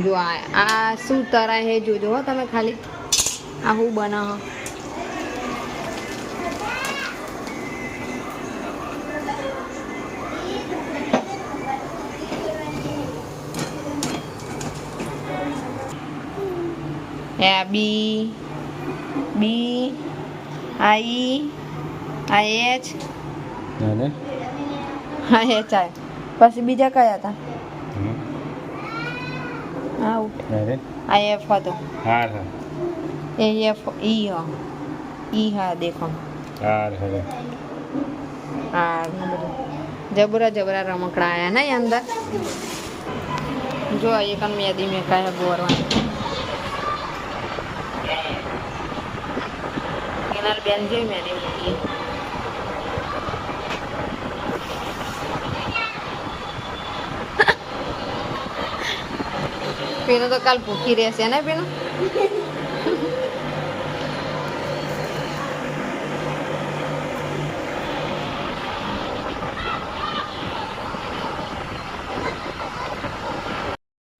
જો આ શું તરાય હે? જોજો હો તમે ખાલી. આ હું બનાવો. આ બી બી આઈ આ એચ. હા એચ આય પછી બીજા કયા હતા? આઉટ આ એફ હતો. હાર હા એ એફ ઈ હ. ઈ હા દેખો. હાર હા બધું. જબરા જબરા રમકડા આયા નહીં અંદર? જો એક મેદી મેં કાય ગોરવાનું એના બેન જેવી મેદી મૂકી તો કાલ ભૂખી રહેશે ને પેલું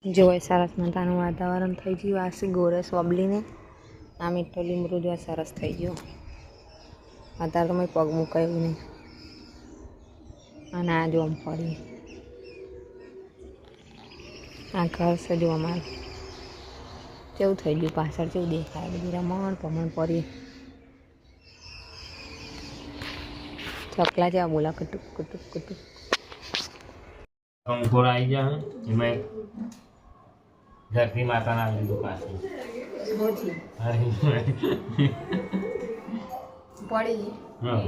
જો સરસ મજાનું વાતાવરણ થઈ ગયું. આ ગોરસ વબલીને આ મીઠો લીમડો જો સરસ થઈ ગયો. અત્યારે તો મેં પગ મૂકાયું નહીં. અને આ જો આમ ફરી. આ ઘર છે જો અમારું. કેવું થઈ ગયું? પાછળ કેવું દેખાય? બધી રમણ પમણ પરી. ચકલા જેવા બોલા કટુક કટુક કટુક. કંકોર આવી જાય એમાં એક ધરતી માતાના લીધું પાછું. પડી હા.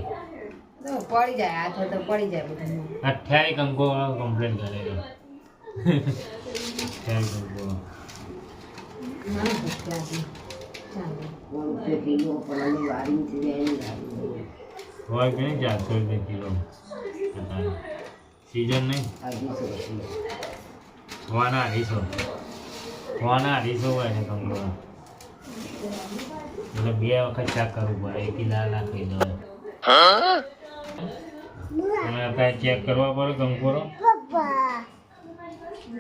પડી જાય હાથ તો પડી જાય બધું અઠ્યાવી કંકો કમ્પ્લેન કરેલો અઠ્યાવી કંકો હોય કે નહીં? ચારસો રૂપિયા કિલો. સીઝન નહીં? હોવાના અઢીસો. હોવાના અઢીસો હોય છે કંકો એટલે બે વખત ચેક કરવું પડે. એક કિલા નાખી દો ચેક કરવા પડે કંકોરો. આ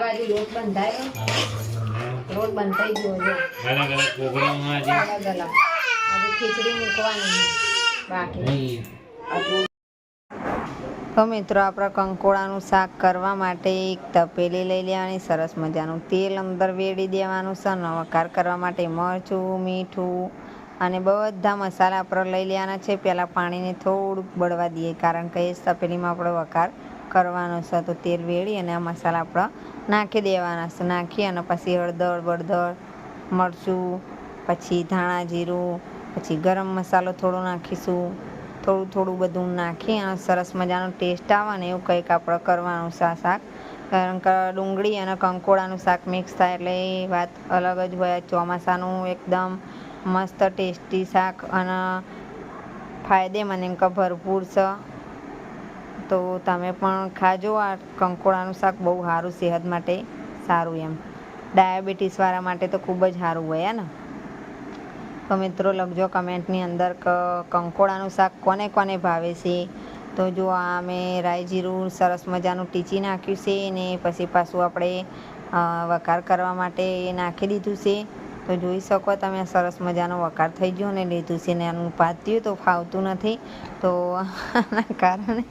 બાજુ રોટ બંધાયો. રોટ બંધાઈ ગયો છે. અલગ અલગ પ્રોગ્રામમાં આજે? અલગ અલગ આજે ખીચડી મૂકવાની બાકી. તો મિત્રો આપણે કંકોડાનું શાક કરવા માટે એક તપેલી લઈ લેવાની સરસ મજાનું તેલ અંદર વેડી દેવાનું છે નવકાર વઘાર કરવા માટે મરચું મીઠું અને બધા મસાલા આપણે લઈ લેવાના છે. પહેલાં પાણીને થોડુંક બળવા દઈએ, કારણ કે એ તપેલીમાં આપણે વઘાર કરવાનો છે. તો તેલ વેળી અને આ મસાલા આપણે નાખી દેવાના છે. નાખી અને પછી હળદર, બળદર, મરચું, પછી ધાણા જીરું, પછી ગરમ મસાલો થોડો નાખીશું. થોડું થોડું બધું નાખી અને સરસ મજાનો ટેસ્ટ આવે ને એવું કંઈક આપણે કરવાનું છે આ શાક. કારણ કે ડુંગળી અને કંકોડાનું શાક મિક્સ થાય એટલે એ વાત અલગ જ હોય. ચોમાસાનું એકદમ મસ્ત ટેસ્ટી શાક અને ફાયદેમંદ એમ કે ભરપૂર છે. તો તમે પણ ખાજો, આ કંકોડાનું શાક બહુ સારું સેહત માટે સારું એમ. ડાયાબિટીસવાળા માટે તો ખૂબ જ સારું હોય ને? તો મિત્રો, લખજો કમેન્ટની અંદર કંકોડાનું શાક કોને કોને ભાવે છે. તો જો આ મેં રાઈ જીરું સરસ મજાનું ટીચી નાખ્યું છે ને પછી પાછું આપણે વઘાર કરવા માટે નાખી દીધું છે. તો જોઈ શકો તમે, સરસ મજાનો વઘાર થઈ ગયો અને લીધું છે ને, એનું પાત્યું તો ફાવતું નથી. તો આના કારણે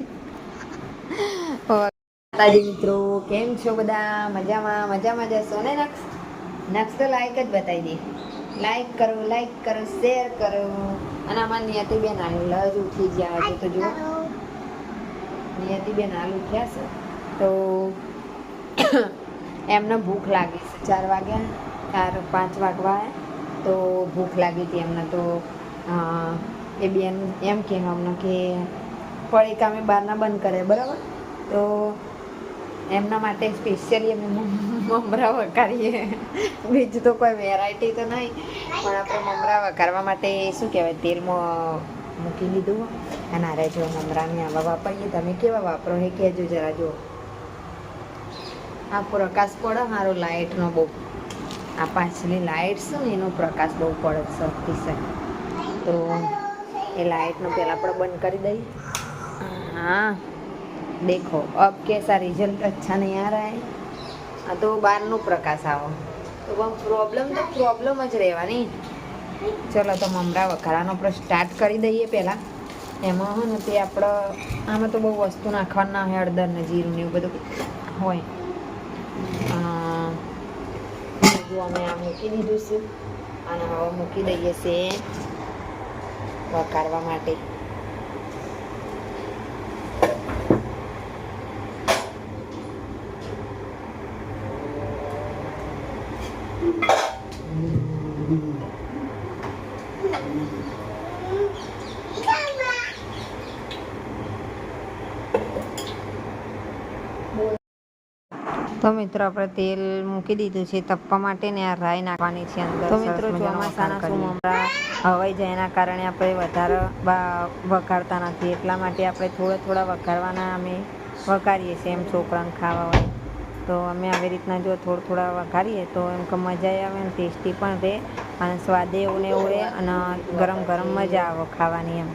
માતાજી મિત્રો, કેમ છો બધા? મજામાં મજામાં જશો ને, નક્સ? નક્સ તો લાઈક જ બતાવી દે. લાઈક કરો લાઈક કરો શેર કરો. અને આમાં નિયતિબેન આવ્યું લજ ઉઠી ગયા હજુ તો જો નિયતિબેન આલુ ઉઠ્યા છે. તો એમને ભૂખ લાગી છે ચાર વાગ્યા. ચાર પાંચ વાગવા તો ભૂખ લાગી હતી એમને તો એ બેન એમ કે અમને કે પડીકા અમે બહારના બંધ કરે, બરાબર? તો એમના માટે સ્પેશિયલી અમે મમ- મમરા વઘારીએ. બીજું તો કોઈ વેરાયટી તો નહીં, પણ આપણે મમરા વઘારવા માટે શું કહેવાય, તેલમાં મૂકી લીધું અને આરે જો મમરાને આવા વાપરીએ. તમે કેવા વાપરો એ કહેજો જરા જો. આ પ્રકાશ પડે મારો લાઇટનો બહુ આ પાછલી લાઇટ છે ને, એનો પ્રકાશ બહુ પડે છે અતિશય તો એ લાઇટનો પહેલાં આપણે બંધ કરી દઈએ. હા. દેખો, અબ કેસા રિઝલ્ટ અચ્છા નહીં આ રહે આ તો બહારનો પ્રકાશ આવો. તો પણ પ્રોબ્લેમ તો પ્રોબ્લેમ જ રહેવાની ચલો, તો મમરા વઘારાનો આપણે સ્ટાર્ટ કરી દઈએ પહેલાં. એમાં હોય ને તે આપણે આમાં તો બહુ વસ્તુ નાખવાના હોય હળદર ને જીરું ને એવું બધું હોય. અ, અમે આ મૂકી દીધું છે. અને હવે મૂકી દઈએ છીએ વઘારવા માટે. તો મિત્રો આપણે તેલ મૂકી દીધું છે તપવા માટે ને આ રાઈ નાખવાની છે અંદર. તો મિત્રો ચોમાસાના શું હમણાં હવાઈ જાય એના કારણે આપણે વધારે વઘારતા નથી. એટલા માટે આપણે થોડા થોડા વઘારવાના અમે વઘારીએ છીએ એમ છોકરાને ખાવા હોય. તો અમે આવી રીતના જો થોડા થોડા વઘારીએ તો એમ કે મજા આવે અને ટેસ્ટી પણ રહે અને સ્વાદે એવું ને એવું રહે અને ગરમ ગરમ મજા આવે ખાવાની એમ.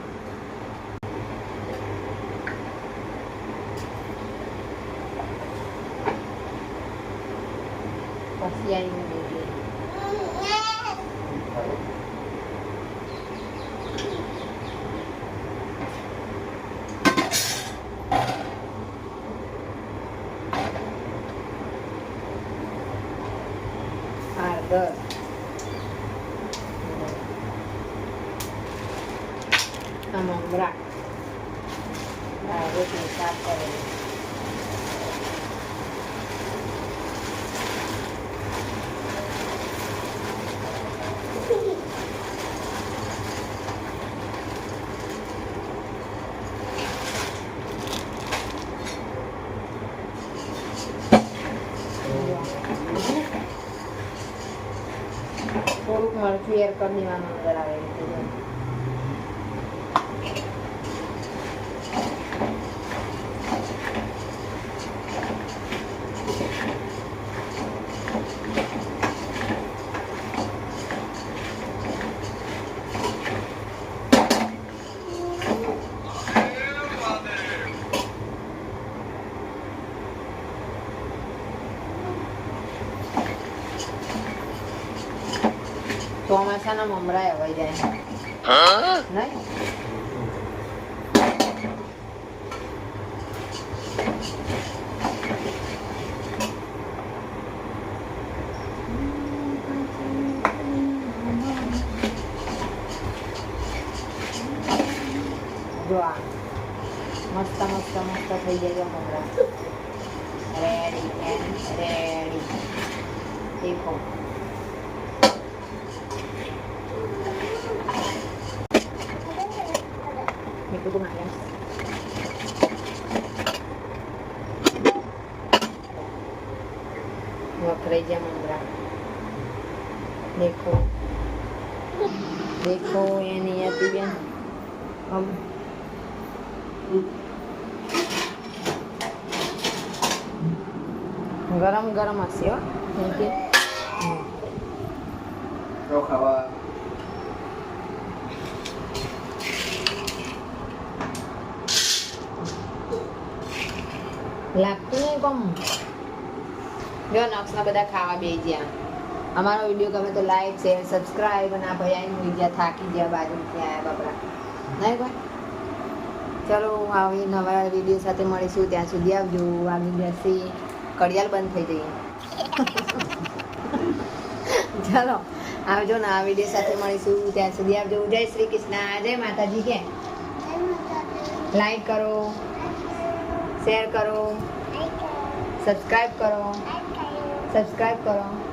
પછી આવીને જોઈએ હળદર આ મમરા આ રોટલી શાક કરેલું થોડુંક મરચું એર કરી દેવાનું અંદર આવે એ રીતે ચોમાસાના મમરા હવાઈ જાય નહીં જો આ મસ્ત મસ્ત મસ્ત થઈ જાય મમરા રેડી રેડી દેખો મીઠું તો નાખ્યા વખરાઈ ગયા મમરા દેખો દેખો એ નહીં આતી બેન હમ ગરમ ગરમ હશે હો કેમ કે હમ. તો ખાવા લાગતું નહીં પણ જો નક્ષના બધા ખાવા બે ગયા. અમારો વીડિયો ગમે તો લાઈક શેર સબસ્ક્રાઈબ અને આ ભાઈ આવીને ગયા થાકી ગયા બાજુ ત્યાં આવ્યા બપરા નહીં ભાઈ ચલો આવી નવા વીડિયો સાથે મળીશું. ત્યાં સુધી આવજો. આવી બેસી કડિયાલ બંધ થઈ જઈએ. ચલો આવજો ને આ વીડિયો સાથે મળીશું. ત્યાં સુધી આવજો. જય શ્રી કૃષ્ણ. જય માતાજી. કે લાઈક કરો. શેર કરો. સબસ્ક્રાઈબ કરો. સબસ્ક્રાઈબ કરો.